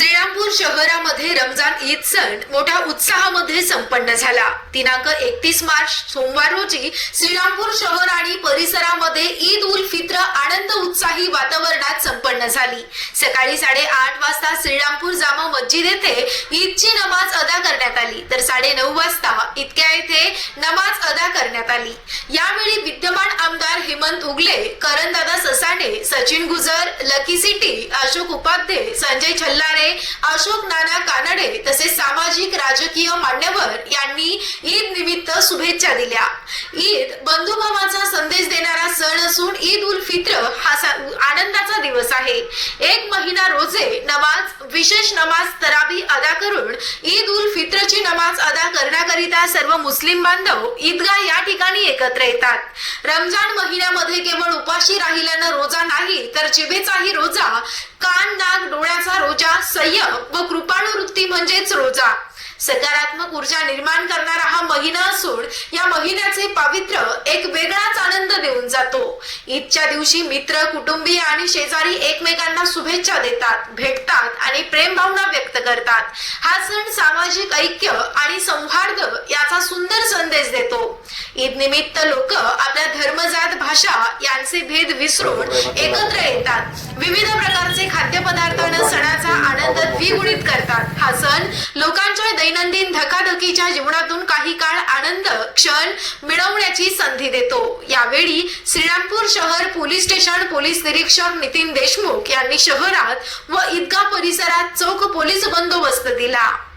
श्रीरामपूर शहरामध्ये रमजान ईद सण मोठ्या उत्साहामध्ये संपन्न झाला. दिनांक एकतीस मार्च सोमवार रोजी श्रीरामपूर शहर आणि परिसरामध्ये ईद उल फित्र आनंद उत्साही वातावरण संपन्न झाली. सकाळी साडेआठ वाजता श्रीरामपूर जामा मस्जिद येथे ईदची नमाज अदा करण्यात आली. तर साडे नऊ वाजता इतक्या येथे नमाज अदा करण्यात आली. यावेळी विद्यमान आमदार हेमंत उगले करणदादा ससाणे सचिन गुजर लकी सिटी अशोक उपाध्ये संजय छल्लारे अशोक नाना कानडे तसेच सामाजिक राजकीय मान्यवर यांनी ईद निमित्त शुभेच्छा दिल्या. ईद बंधुभावाचा संदेश देणारा सण असून ईद उल फित्र हा सा- आनंदाचा दिवस आहे. एक महिना रोजे नमाज विशेष नमाज तराबी अदा करून ईद उल फित्रची नमाज अदा करण्याकरिता सर्व मुस्लिम बांधव ईदगाह या ठिकाणी एकत्र येतात. रमजान महिन्यामध्ये केवळ उपाशी राहिल्यानं रोजा नाही तर जिभेचाही रोजा कान नाक डोळ्याचा रोजा संयम व कृपाणू वृत्ती म्हणजेच रोजा. सकारात्मक ऊर्जा निर्माण करणारा हा महिना असून या महिन्याचे पावित्र्य एक वेगळाच आनंद देऊन जातो. ईदच्या दिवशी मित्र कुटुंबीय आणि शेजारी एकमेकांना शुभेच्छा देतात भेटतात आणि प्रेम भावना व्यक्त करतात. हा सण सामाजिक ऐक्य आणि सौहार्द याचा सुंदर संदेश देतो. ईद निमित्त लोक आपल्या धर्मजात भाषा यांचे भेद विसरून एकत्र येतात. विविध प्रकारचे खाद्यपदार्थानं सणाचा आनंद द्विगुणित करतात. हा सण धकाधकीच्या जीवनातून काही काळ आनंद क्षण मिळवण्याची संधी देतो. यावेळी श्रीरामपूर शहर पोलीस स्टेशन पोलीस निरीक्षक नितीन देशमुख यांनी शहरात व ईदगा परिसरात चोख पोलीस बंदोबस्त दिला.